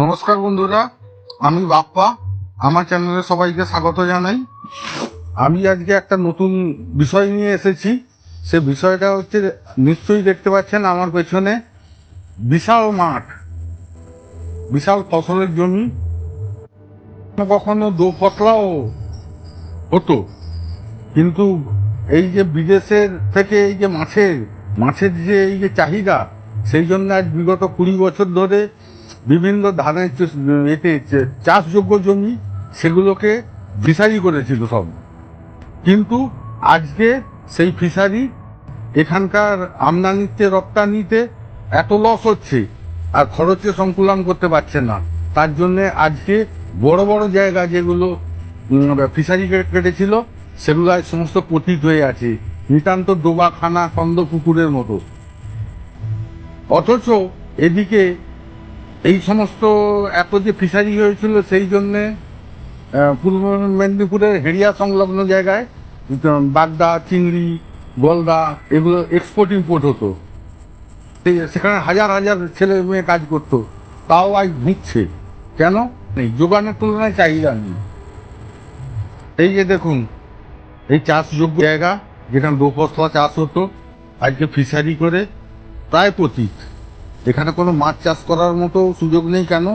নমস্কার বন্ধুরা, আমি বাপ্পা। আমার চ্যানেলে সবাইকে স্বাগত জানাই। আমি আজকে একটা নতুন বিষয় নিয়ে এসেছি। সে বিষয়টা হচ্ছে, নিশ্চয়ই দেখতে পাচ্ছেন আমার পেছনে বিশাল মাঠ, বিশাল ফসলের জমি। কখনো দো পতলাও হতো, কিন্তু এই যে বিদেশের থেকে এই যে মাছের মাছের যে এই যে চাহিদা, সেই জন্য আজ বিগত কুড়ি বছর ধরে বিভিন্ন ধানের এতে চাষযোগ্য জমি, সেগুলোকে ফিশারি করেছিল সব। কিন্তু আজকে সেই ফিশারি এখানকার আমদানিতে, রপ্তানিতে এত লস হচ্ছে আর খরচে সংকুলন করতে পারছে না। তার জন্য আজকে বড় বড় জায়গা যেগুলো ফিশারি কেটেছিল সেগুলো আজ সমস্ত পতিত হয়ে আছে। নিতান্ত ডোবাখানা কন্দ পুকুরের মতো। অথচ এদিকে এই সমস্ত এত যে ফিশারি হয়েছিল, সেই জন্যে পূর্ব মেদিনীপুরের হেরিয়া সংলগ্ন জায়গায় বাগদা, চিংড়ি, গলদা, এগুলো এক্সপোর্ট ইম্পোর্ট হতো। সেখানে হাজার হাজার ছেলে মেয়ে কাজ করতো। তাও আজ ঘুরছে কেন? নেই। যোগানের তুলনায় চাহিদা নেই। এই যে দেখুন, এই চাষযোগ্য জায়গা, যেখানে দো ফসলা চাষ হতো, আজকে ফিশারি করে প্রায় পতীত এখানে কোনো মাছ চাষ করার মতো সুযোগ নেই কেন?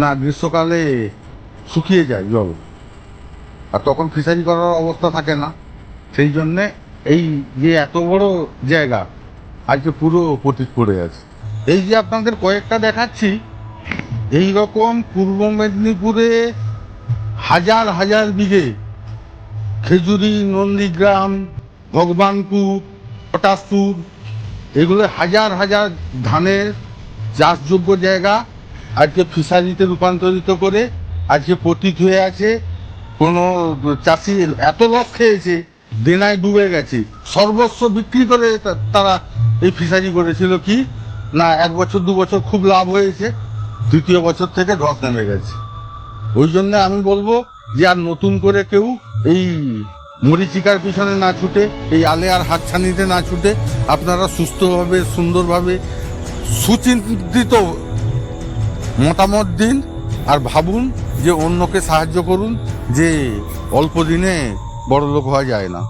না, গ্রীষ্মকালে শুকিয়ে যায় জল। আর তখন ফিশারি করার অবস্থা থাকে না। সেই জন্যে এই যে এত বড় জায়গা আজকে পুরো পতিত পড়ে আছে। এই যে আপনাদের কয়েকটা দেখাচ্ছি, এই রকম পূর্ব মেদিনীপুরে হাজার হাজার বিঘে খেজুরি, নন্দীগ্রাম, ভগবানপুর, পটাশপুর এগুলো হাজার হাজার ধানের চাষযোগ্য জায়গা। আজকে ফিশারিতে রূপান্তরিত করে আজকে পতিত হয়ে আছে। কোনো চাষি এত লস খেয়েছে, দেনায় ডুবে গেছে। সর্বস্ব বিক্রি করে তারা এই ফিশারি করেছিল কি? না, এক বছর, দু বছর খুব লাভ হয়েছে। দ্বিতীয় বছর থেকে ধস নেমে গেছে। ওই জন্য আমি বলব যে আর নতুন করে কেউ এই মরিচিকার পিছনে না ছুটে, এই আলে আর হাতছানিতে না ছুটে, আপনারা সুস্থভাবে, সুন্দরভাবে, সুচিন্তিত মতামত দিন আর ভাবুন যে অন্যকে সাহায্য করুন, যে অল্প দিনে বড়লোক হওয়া যায় না।